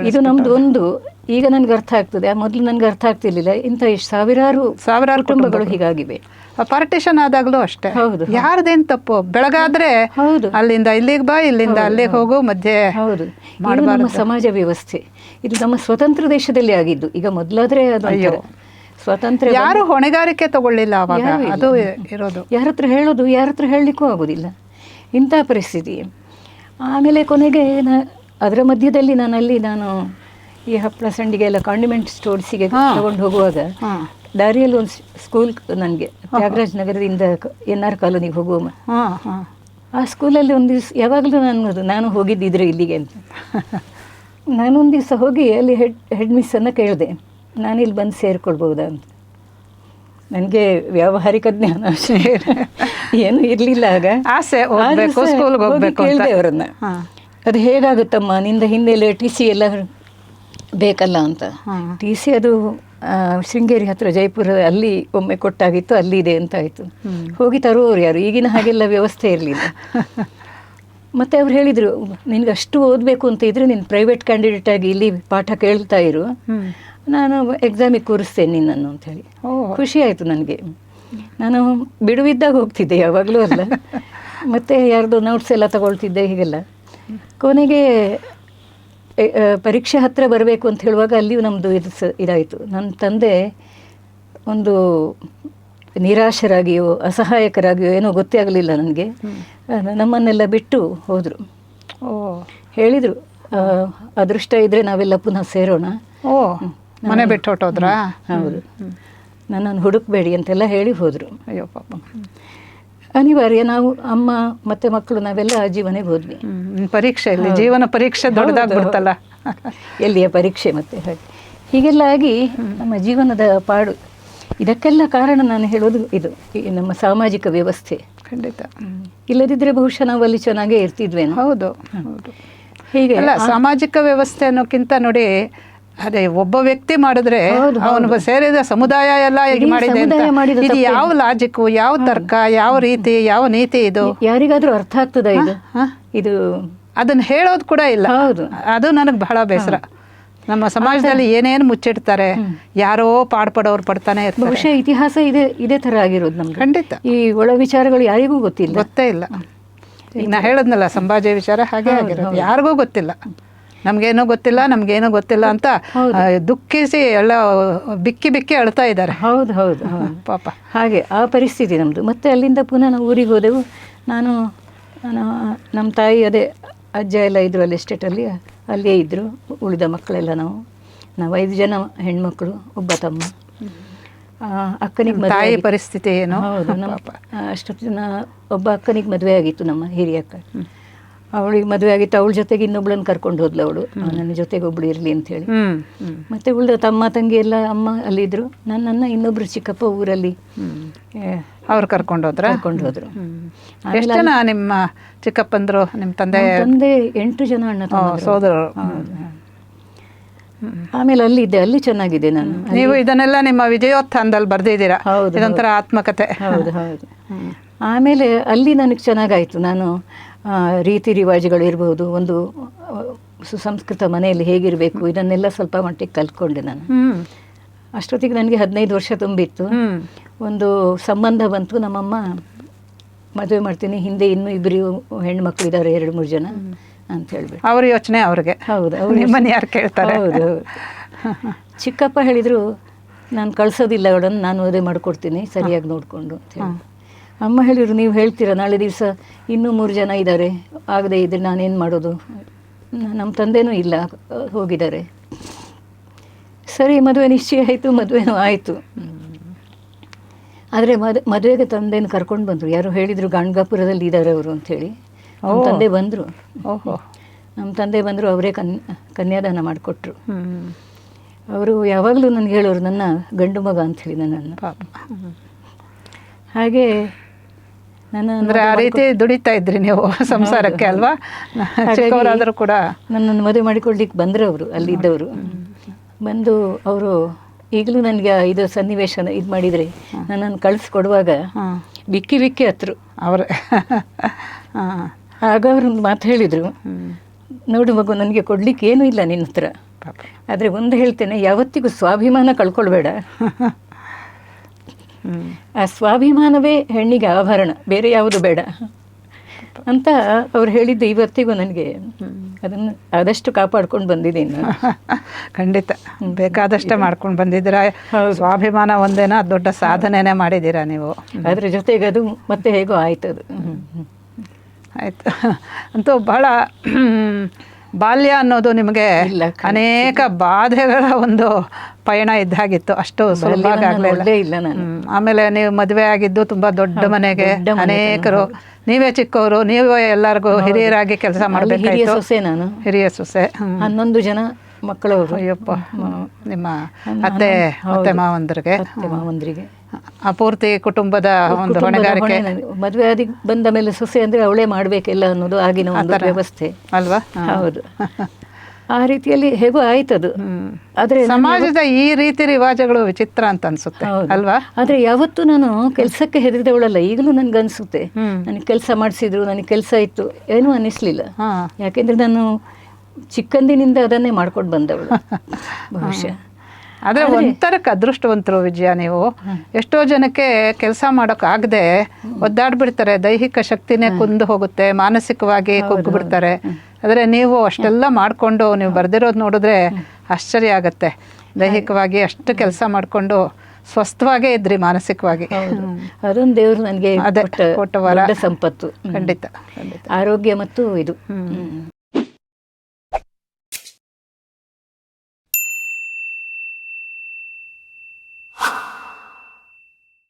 [SPEAKER 2] ಇದು ನಮ್ದು ಒಂದು ಈಗ ನನ್ಗೆ ಅರ್ಥ ಆಗ್ತದೆ. ಮೊದಲು ನನ್ಗೆ ಅರ್ಥ ಆಗ್ತಿರ್ಲಿಲ್ಲ. ಇಂಥ ಸಾವಿರಾರು
[SPEAKER 1] ಸಾವಿರಾರು
[SPEAKER 2] ಕುಟುಂಬಗಳು ಹೀಗಾಗಿವೆ.
[SPEAKER 1] ಪಾರ್ಟಿಷನ್ ಆದಾಗಲೂ ಅಷ್ಟೇ.
[SPEAKER 2] ಹೌದು,
[SPEAKER 1] ಯಾರ್ದೇನ್ ತಪ್ಪು? ಬೆಳಗಾದ್ರೆ
[SPEAKER 2] ಹೌದು.
[SPEAKER 1] ಅಲ್ಲಿಂದ ಇಲ್ಲಿಗೆ ಬಾ ಇಲ್ಲಿಂದ ಅಲ್ಲಿಗೆ ಹೋಗು ಮಧ್ಯೆ
[SPEAKER 2] ಹೌದು. ನಮ್ಮ ಸಮಾಜ ವ್ಯವಸ್ಥೆ. ಇದು ನಮ್ಮ ಸ್ವತಂತ್ರ ದೇಶದಲ್ಲಿ ಆಗಿದ್ದು. ಈಗ ಮೊದಲಾದ್ರೆ ಅದು. ಸ್ವಾತಂತ್ರ್ಯ
[SPEAKER 1] ಯಾರು ಹೊಣೆಗಾರಿಕೆ ತಗೊಳ್ಳಿಲ್ಲ ಅವಾಗ ಅದು ಇರೋದು.
[SPEAKER 2] ಯಾರ ಹತ್ರ ಹೇಳೋದು ಯಾರ ಹತ್ರ ಹೇಳಲಿಕ್ಕೂ ಆಗೋದಿಲ್ಲ. ಇಂಥ ಪರಿಸ್ಥಿತಿ. ಆಮೇಲೆ ಕೊನೆಗೆ ನಾ ಅದರ ಮಧ್ಯದಲ್ಲಿ ನಾನಲ್ಲಿ ನಾನು ಈ ಹಪ್ಪಳ ಸಂಡಿಗೆ ಎಲ್ಲ ಕಾಂಡಿಮೆಂಟ್ ಸ್ಟೋರ್ಸಿಗೆ. ತಗೊಂಡು ಹೋಗುವಾಗ ದಾರಿಯಲ್ಲಿ ಒಂದು ಸ್ಕೂಲ್ ನನಗೆ ತ್ಯಾಗರಾಜ್ ನಗರದಿಂದ ಎನ್ ಆರ್ ಕಾಲೋನಿಗೆ ಹೋಗುವ ಆ ಸ್ಕೂಲಲ್ಲಿ ಒಂದು ದಿವಸ ಯಾವಾಗಲೂ ನಾನು ನಾನು ಹೋಗಿದ್ದಿದ್ರೆ ಇಲ್ಲಿಗೆ ಅಂತ. ನಾನೊಂದು ದಿವಸ ಹೋಗಿ ಅಲ್ಲಿ ಹೆಡ್ ಹೆಡ್ ಮಿಸ್ಸನ್ನು ಕೇಳಿದೆ. ನಾನು ಇಲ್ಲಿ ಬಂದು ಸೇರಿಕೊಳ್ಬೋದಾ ಅಂತ ನನಗೆ ವ್ಯಾವಹಾರಿಕ ಜ್ಞಾನ ಅಷ್ಟೇ ಏನು ಇರಲಿಲ್ಲ ಆಗ.
[SPEAKER 1] ಆಸೆ
[SPEAKER 2] ಕೇಳಿದೆ ಅವರನ್ನ. ಅದು ಹೇಗಾಗುತ್ತಮ್ಮ ನಿಂದ ಹಿಂದೆ ಟಿ ಸಿ ಎಲ್ಲ ಬೇಕಲ್ಲ ಅಂತ. ಟಿ ಸಿ ಅದು ಶೃಂಗೇರಿ ಹತ್ರ ಜೈಪುರ ಅಲ್ಲಿ ಒಮ್ಮೆ ಕೊಟ್ಟಾಗಿತ್ತು ಅಲ್ಲಿ ಇದೆ ಅಂತ ಆಯಿತು. ಹೋಗಿ ತರುವವರು ಯಾರು? ಈಗಿನ ಹಾಗೆಲ್ಲ ವ್ಯವಸ್ಥೆ ಇರಲಿಲ್ಲ. ಮತ್ತು ಅವ್ರು ಹೇಳಿದರು ನಿನಗೆ ಅಷ್ಟು ಓದಬೇಕು ಅಂತ ಇದ್ರೆ ನೀನು ಪ್ರೈವೇಟ್ ಕ್ಯಾಂಡಿಡೇಟ್ ಆಗಿ ಇಲ್ಲಿ ಪಾಠ ಕೇಳ್ತಾ ಇರು. ನಾನು ಎಕ್ಸಾಮಿಗೆ ಕೂರಿಸ್ತೇನೆ ನಿನ್ನನ್ನು ಅಂತೇಳಿ
[SPEAKER 1] ಓ
[SPEAKER 2] ಖುಷಿ ಆಯಿತು ನನಗೆ. ನಾನು ಬಿಡುವಿದ್ದಾಗ ಹೋಗ್ತಿದ್ದೆ ಯಾವಾಗಲೂ ಅಲ್ಲ. ಮತ್ತು ಯಾರ್ದು ನೋಟ್ಸ್ ಎಲ್ಲ ತಗೊಳ್ತಿದ್ದೆ ಹೀಗೆಲ್ಲ. ಕೊನೆಗೆ ಪರೀಕ್ಷೆ ಹತ್ತಿರ ಬರಬೇಕು ಅಂತ ಹೇಳುವಾಗ ಅಲ್ಲಿಯೂ ನಮ್ಮದು ಇದು ಸ ಇದಾಯಿತು. ನನ್ನ ತಂದೆ ಒಂದು ನಿರಾಶರಾಗಿಯೋ ಅಸಹಾಯಕರಾಗಿಯೋ ಏನೋ ಗೊತ್ತೇ ಆಗಲಿಲ್ಲ ನನಗೆ ನಮ್ಮನ್ನೆಲ್ಲ ಬಿಟ್ಟು ಹೋದರು.
[SPEAKER 1] ಓ
[SPEAKER 2] ಹೇಳಿದರು ಅದೃಷ್ಟ ಇದ್ದರೆ ನಾವೆಲ್ಲ ಪುನಃ ಸೇರೋಣ.
[SPEAKER 1] ಓ ಮನೆ ಬಿಟ್ಟು ಹೊಟ್ಟೋದ್ರಾ
[SPEAKER 2] ಹೌದು. ನನ್ನನ್ನು ಹುಡುಕ್ಬೇಡಿ ಅಂತೆಲ್ಲ ಹೇಳಿ ಹೋದರು.
[SPEAKER 1] ಅಯ್ಯೋ ಪಾಪ.
[SPEAKER 2] ಅನಿವಾರ್ಯ ನಾವು ಅಮ್ಮ ಮತ್ತೆ ಮಕ್ಕಳು ನಾವೆಲ್ಲ ಅಜ್ಜಿ ಮನೆಗೆ ಹೋದ್ವಿ.
[SPEAKER 1] ಹ್ಮ್. ಪರೀಕ್ಷೆ ಇಲ್ಲಿ ಜೀವನ ಪರೀಕ್ಷೆ ದೊಡ್ಡದಾಗ್ಬಿಡ್ತಲ್ಲ
[SPEAKER 2] ಎಲ್ಲಿಯ ಪರೀಕ್ಷೆ ಮತ್ತೆ ಹಾಗೆ. ಹೀಗೆಲ್ಲ ಆಗಿ ನಮ್ಮ ಜೀವನದ ಪಾಡು. ಇದಕ್ಕೆಲ್ಲ ಕಾರಣ ನಾನು ಹೇಳೋದು ಇದು. ಈ ನಮ್ಮ ಸಾಮಾಜಿಕ ವ್ಯವಸ್ಥೆ.
[SPEAKER 1] ಖಂಡಿತ.
[SPEAKER 2] ಇಲ್ಲದಿದ್ದರೆ ಬಹುಶಃ ನಾವು ಅಲ್ಲಿ ಚೆನ್ನಾಗೇ ಇರ್ತಿದ್ವೇನು.
[SPEAKER 1] ಹೌದು ಹೌದು.
[SPEAKER 2] ಹೀಗೆ
[SPEAKER 1] ಅಲ್ಲ ಸಾಮಾಜಿಕ ವ್ಯವಸ್ಥೆ ಅನ್ನೋಕ್ಕಿಂತ ನೋಡಿ ಅದೇ ಒಬ್ಬ ವ್ಯಕ್ತಿ ಮಾಡಿದ್ರೆ ಅವನು ಸೇರಿದ ಸಮುದಾಯ ಎಲ್ಲ ಮಾಡಿದೆ ಇದು? ಯಾವ ಲಾಜಿಕ್ ಯಾವ ತರ್ಕ ಯಾವ ರೀತಿ ಯಾವ ನೀತಿ ಇದು?
[SPEAKER 2] ಯಾರಿಗಾದ್ರೂ ಅರ್ಥ ಆಗ್ತದ ಇದು? ಇದು
[SPEAKER 1] ಅದನ್ನ ಹೇಳೋದು ಕೂಡ ಇಲ್ಲ.
[SPEAKER 2] ಹೌದು.
[SPEAKER 1] ಅದು ನನಗೆ ಬಹಳ ಬೇಸರ. ನಮ್ಮ ಸಮಾಜದಲ್ಲಿ ಏನೇನು ಮುಚ್ಚಿಡ್ತಾರೆ ಯಾರೋ ಪಾಡ್ಪಡೋರು ಪಡ್ತಾನೆ ಇರ್ತಾರೆ.
[SPEAKER 2] ಬಹುಶಃ ಇತಿಹಾಸ ಇದೆ ಇದೇ ತರ ಆಗಿರೋದು ನಮ್ಗೆ.
[SPEAKER 1] ಖಂಡಿತ.
[SPEAKER 2] ಈ ಒಳ ವಿಚಾರಗಳು ಯಾರಿಗೂ ಗೊತ್ತಿಲ್ಲ.
[SPEAKER 1] ಗೊತ್ತೇ ಇಲ್ಲ. ಈಗ ನಾ ಹೇಳದ್ನಲ್ಲ ಸಂಭಾಜಿ ವಿಚಾರ ಹಾಗೆ ಆಗಿರೋದು. ಯಾರಿಗೂ ಗೊತ್ತಿಲ್ಲ. ನಮ್ಗೇನೋ ಗೊತ್ತಿಲ್ಲ ನಮ್ಗೇನೋ ಗೊತ್ತಿಲ್ಲ ಅಂತ ದುಃಖಿಸಿ ಎಲ್ಲ ಬಿಕ್ಕಿ ಬಿಕ್ಕಿ ಅಳ್ತಾ ಇದ್ದಾರೆ.
[SPEAKER 2] ಹೌದು ಹೌದು
[SPEAKER 1] ಪಾಪ.
[SPEAKER 2] ಹಾಗೆ ಆ ಪರಿಸ್ಥಿತಿ ನಮ್ಮದು ಮತ್ತೆ ಅಲ್ಲಿಂದ ಪುನಃ ನಾವು ಊರಿಗೆ ಹೋದೆವು. ನಾನು ನಮ್ಮ ತಾಯಿ ಅದೇ ಅಜ್ಜ ಎಲ್ಲ ಇದ್ದರು ಅಲ್ಲಿ ಎಸ್ಟೇಟಲ್ಲಿ ಅಲ್ಲಿಯೇ ಇದ್ದರು ಉಳಿದ ಮಕ್ಕಳೆಲ್ಲ ನಾವು. ನಾವು ಐದು ಜನ ಹೆಣ್ಮಕ್ಳು ಒಬ್ಬ ತಮ್ಮ. ಅಕ್ಕನಿಗೆ ಮದುವೆ
[SPEAKER 1] ತಾಯಿ ಪರಿಸ್ಥಿತಿ ಏನು?
[SPEAKER 2] ಹೌದು ನಮ್ಮ ಅಷ್ಟೊತ್ತು ಜನ ಒಬ್ಬ ಅಕ್ಕನಿಗೆ ಮದುವೆ ಆಗಿತ್ತು ನಮ್ಮ ಹಿರಿಯ ಅಕ್ಕ. ಅವಳಿಗೆ ಮದುವೆ ಆಗಿತ್ತು ಅವಳ ಜೊತೆಗೆ ಇನ್ನೊಬ್ಳನ್ನ ಕರ್ಕೊಂಡು ಹೋದ್ಲು ಅವಳು. ನನ್ನ ಜೊತೆಗೆ ಒಬ್ಳು ಇರಲಿ ಅಂತೇಳಿ ಮತ್ತೆ ಉಳ್ದ ತಮ್ಮ ತಂಗಿ ಎಲ್ಲ ಅಮ್ಮ ಅಲ್ಲಿದ್ರು ನಾನು ನನ್ನ ಇನ್ನೊಬ್ರು ಚಿಕ್ಕಪ್ಪ ಊರಲ್ಲಿ
[SPEAKER 1] ಅವ್ರು ಕರ್ಕೊಂಡು ಹೋದ್ರ?
[SPEAKER 2] ಕರ್ಕೊಂಡು ಹೋದ್ರು.
[SPEAKER 1] ಎಷ್ಟು ಜನ ನಿಮ್ಮ ಚಿಕ್ಕಪ್ಪಂದ್ರು ನಿಮ್ಮ ತಂದೆ?
[SPEAKER 2] ತಂದೆ ಎಂಟು ಜನ ಅಣ್ಣ
[SPEAKER 1] ಸೋದರು
[SPEAKER 2] ಆಮೇಲೆ ಅಲ್ಲಿ ಅಲ್ಲಿದ್ದೆ ಅಲ್ಲಿ ಚೆನ್ನಾಗಿದೆ ನಾನು.
[SPEAKER 1] ನೀವು ಇದನ್ನೆಲ್ಲ ನಿಮ್ಮ ವಿಜಯೋತ್ಥಾನದಲ್ಲಿ ಬರ್ದಿದ್ದೀರಾ? ಇದೊಂಥರ ಆತ್ಮಕತೆ.
[SPEAKER 2] ಹೌದು ಹೌದು. ಆಮೇಲೆ ಅಲ್ಲಿ ನನಗೆ ಚೆನ್ನಾಗಾಯ್ತು. ನಾನು ರೀತಿ ರಿವಾಜುಗಳು ಇರಬಹುದು ಒಂದು ಸುಸಂಸ್ಕೃತ ಮನೆಯಲ್ಲಿ ಹೇಗಿರಬೇಕು ಇದನ್ನೆಲ್ಲ ಸ್ವಲ್ಪ ಮಟ್ಟಿಗೆ ಕಲ್ತ್ಕೊಂಡೆ ನಾನು. ಅಷ್ಟೊತ್ತಿಗೆ ನನಗೆ ಹದಿನೈದು ವರ್ಷ ತುಂಬಿತ್ತು. ಒಂದು ಸಂಬಂಧ ಬಂತು ನಮ್ಮಮ್ಮ ಮದುವೆ ಮಾಡ್ತೀನಿ ಹಿಂದೆ ಇನ್ನೂ ಇಬ್ಬರು ಹೆಣ್ಮಕ್ಳು ಇದ್ದಾರೆ ಎರಡು ಮೂರು ಜನ ಅಂತ ಹೇಳ್ಬಿಟ್ಟು.
[SPEAKER 1] ಅವ್ರ ಯೋಚನೆ ಅವ್ರಿಗೆ.
[SPEAKER 2] ಹೌದು ಅವ್ರು
[SPEAKER 1] ಮನೆ ಯಾರು ಕೇಳ್ತಾರೆ.
[SPEAKER 2] ಹೌದು ಹೌದು. ಚಿಕ್ಕಪ್ಪ ಹೇಳಿದರು ನಾನು ಕಳ್ಸೋದಿಲ್ಲ ಅವಳನ್ನು ನಾನು ಮದುವೆ ಮಾಡಿಕೊಡ್ತೀನಿ ಸರಿಯಾಗಿ ನೋಡಿಕೊಂಡು ಅಂತ ಹೇಳಿ ಅಮ್ಮ ಹೇಳಿದ್ರು ನೀವು ಹೇಳ್ತೀರಾ? ನಾಳೆ ದಿವಸ ಇನ್ನೂ ಮೂರು ಜನ ಇದ್ದಾರೆ. ಆಗದೆ ಇದ್ರೆ ನಾನೇನು ಮಾಡೋದು? ನಮ್ಮ ತಂದೆನೂ ಇಲ್ಲ ಹೋಗಿದ್ದಾರೆ. ಸರಿ ಮದುವೆ ನಿಶ್ಚಯ ಆಯಿತು ಮದುವೆನೂ ಆಯಿತು. ಆದರೆ ಮದ್ ಮದುವೆಗೆ ತಂದೆನ ಕರ್ಕೊಂಡು ಬಂದರು. ಯಾರು ಹೇಳಿದರು ಗಾಣಗಾಪುರದಲ್ಲಿ ಇದ್ದಾರೆ ಅವರು ಅಂಥೇಳಿ ನಮ್ಮ
[SPEAKER 1] ಓ.
[SPEAKER 2] ತಂದೆ ಬಂದರು.
[SPEAKER 1] ಓಹೋ.
[SPEAKER 2] ನಮ್ಮ ತಂದೆ ಬಂದರು ಅವರೇ ಕನ್ ಕನ್ಯಾದಾನ ಮಾಡಿಕೊಟ್ರು. ಅವರು ಯಾವಾಗಲೂ ನನಗೆ ಹೇಳೋರು ನನ್ನ ಗಂಡು ಮಗ ಅಂಥೇಳಿ ನನ್ನನ್ನು.
[SPEAKER 1] ಪಾಪ.
[SPEAKER 2] ಹಾಗೆ ನನ್ನ
[SPEAKER 1] ಅಂದ್ರೆ ಆ ರೀತಿ ದುಡಿತಾ ಇದ್ರಿ ನೀವು ಸಂಸಾರಕ್ಕೆ ಅಲ್ವಾ? ಚಿಕ್ಕವರಾದರೂ ಕೂಡ.
[SPEAKER 2] ನನ್ನನ್ನು ಮದುವೆ ಮಾಡಿಕೊಡ್ಲಿಕ್ಕೆ ಬಂದರು ಅವರು ಅಲ್ಲಿದ್ದವರು ಬಂದು ಅವರು ಈಗಲೂ ನನಗೆ ಇದು ಸನ್ನಿವೇಶ ಇದು ಮಾಡಿದರೆ ನನ್ನನ್ನು ಕಳಿಸ್ಕೊಡುವಾಗ ಬಿಕ್ಕಿ ಬಿಕ್ಕಿ ಹತ್ರ.
[SPEAKER 1] ಅವರ.
[SPEAKER 2] ಆಗ ಅವ್ರೊಂದು ಮಾತು ಹೇಳಿದರು ನೋಡು ಮಗು ನನಗೆ ಕೊಡ್ಲಿಕ್ಕೆ ಏನೂ ಇಲ್ಲ ನಿನ್ನ ಹತ್ರ. ಆದರೆ ಒಂದು ಹೇಳ್ತೇನೆ ಯಾವತ್ತಿಗೂ ಸ್ವಾಭಿಮಾನ ಕಳ್ಕೊಳ್ಬೇಡ. ಆ ಸ್ವಾಭಿಮಾನವೇ ಹೆಣ್ಣಿಗೆ ಆಭರಣ ಬೇರೆ ಯಾವುದು ಬೇಡ. ಅಂತ ಅವ್ರು ಹೇಳಿದ್ದು ಇವತ್ತಿಗೂ ನನಗೆ ಅದನ್ನು ಆದಷ್ಟು ಕಾಪಾಡ್ಕೊಂಡು ಬಂದಿದ್ದೀನಿ
[SPEAKER 1] ಖಂಡಿತ. ಬೇಕಾದಷ್ಟೇ ಮಾಡ್ಕೊಂಡು ಬಂದಿದ್ದೀರಾ. ಸ್ವಾಭಿಮಾನ ಒಂದೇನ ದೊಡ್ಡ ಸಾಧನೆನೇ ಮಾಡಿದ್ದೀರಾ ನೀವು?
[SPEAKER 2] ಅದ್ರ ಜೊತೆಗೆ ಅದು ಮತ್ತೆ ಹೇಗೋ ಆಯ್ತು ಅದು
[SPEAKER 1] ಆಯ್ತು. ಅಂತೂ ಬಹಳ ಬಾಲ್ಯ ಅನ್ನೋದು ನಿಮಗೆ ಅನೇಕ ಬಾಧೆಗಳ ಒಂದು ಪಯಣ ಇದ್ದಾಗಿತ್ತು ಅಷ್ಟು
[SPEAKER 2] ಇಲ್ಲ.
[SPEAKER 1] ಆಮೇಲೆ ನೀವು ಮದುವೆ ಆಗಿದ್ದು ತುಂಬಾ ದೊಡ್ಡ ಮನೆಗೆ ಅನೇಕರು ನೀವೇ ಚಿಕ್ಕವರು ನೀವೇ ಎಲ್ಲರಿಗೂ ಹಿರಿಯರಾಗಿ ಕೆಲಸ
[SPEAKER 2] ಮಾಡಬೇಕು ಹಿರಿಯ ಸೊಸೆ. ಹನ್ನೊಂದು ಜನ ಮಕ್ಕಳವರು
[SPEAKER 1] ಅಯ್ಯಪ್ಪ ನಿಮ್ಮ ಅತ್ತೆ ಅತ್ತೆ ಮಾವಂದ್ರಿಗೆ.
[SPEAKER 2] ಮಾವಂದ್ರಿಗೆ.
[SPEAKER 1] ಅಪೂರ್ತಿ ಪೂರ್ತಿ ಕುಟುಂಬದ ಒಂದು ಹೊಣೆಗಾರಿಕೆ.
[SPEAKER 2] ಮದುವೆ ಆದಿ ಬಂದ ಮೇಲೆ ಸೊಸೆ ಅಂದ್ರೆ ಅವಳೇ ಮಾಡ್ಬೇಕಿಲ್ಲ ಅನ್ನೋದು ಆಗಿನ ಒಂದು ವ್ಯವಸ್ಥೆ.
[SPEAKER 1] ಅಲ್ವಾ?
[SPEAKER 2] ಹೌದು. ಆ ರೀತಿಯಲ್ಲಿ ಹೇಗೋ ಆಯ್ತದು ಆದ್ರೆ
[SPEAKER 1] ಸಮಾಜದ ಈ ರೀತಿ ರಿವಾಜಗಳು ವಿಚಿತ್ರ ಅಂತ ಅನ್ಸುತ್ತೆ. ಅಲ್ವಾ?
[SPEAKER 2] ಆದ್ರೆ ಯಾವತ್ತು ನಾನು ಕೆಲಸಕ್ಕೆ ಹೆದರಿದವಳಲ್ಲ ಈಗಲೂ ನನ್ಗೆ ಅನ್ಸುತ್ತೆ.
[SPEAKER 1] ಹ್ಮ್.
[SPEAKER 2] ನನಗೆ ಕೆಲಸ ಮಾಡಿಸಿದ್ರು ನನಗೆ ಕೆಲಸ ಇತ್ತು. ಏನೂ ಅನ್ನಿಸ್ಲಿಲ್ಲ ಯಾಕೆಂದ್ರೆ ನಾನು ಚಿಕ್ಕಂದಿನಿಂದ ಅದನ್ನೇ ಮಾಡ್ಕೊಂಡು ಬಂದವಳು. ಬಹುಶಃ.
[SPEAKER 1] ಆದರೆ ಒಂಥರಕ್ಕೆ ಅದೃಷ್ಟವಂತರು ವಿಜಯ ನೀವು. ಎಷ್ಟೋ ಜನಕ್ಕೆ ಕೆಲಸ ಮಾಡೋಕ್ಕಾಗದೆ ಒದ್ದಾಡ್ಬಿಡ್ತಾರೆ. ದೈಹಿಕ ಶಕ್ತಿನೇ ಕುಂದು ಹೋಗುತ್ತೆ. ಮಾನಸಿಕವಾಗಿ ಕುಗ್ಗು ಬಿಡ್ತಾರೆ ಆದ್ರೆ ನೀವು ಅಷ್ಟೆಲ್ಲ ಮಾಡ್ಕೊಂಡು ನೀವು ಬರ್ದಿರೋದು ನೋಡಿದ್ರೆ ಆಶ್ಚರ್ಯ ಆಗುತ್ತೆ. ದೈಹಿಕವಾಗಿ ಅಷ್ಟು ಕೆಲಸ ಮಾಡ್ಕೊಂಡು ಸ್ವಸ್ಥವಾಗೇ ಇದ್ರಿ ಮಾನಸಿಕವಾಗಿ.
[SPEAKER 2] ಅದೊಂದು ದೇವರು ನನಗೆ ಸಂಪತ್ತು.
[SPEAKER 1] ಖಂಡಿತ ಖಂಡಿತ.
[SPEAKER 2] ಆರೋಗ್ಯ ಮತ್ತು ಇದು.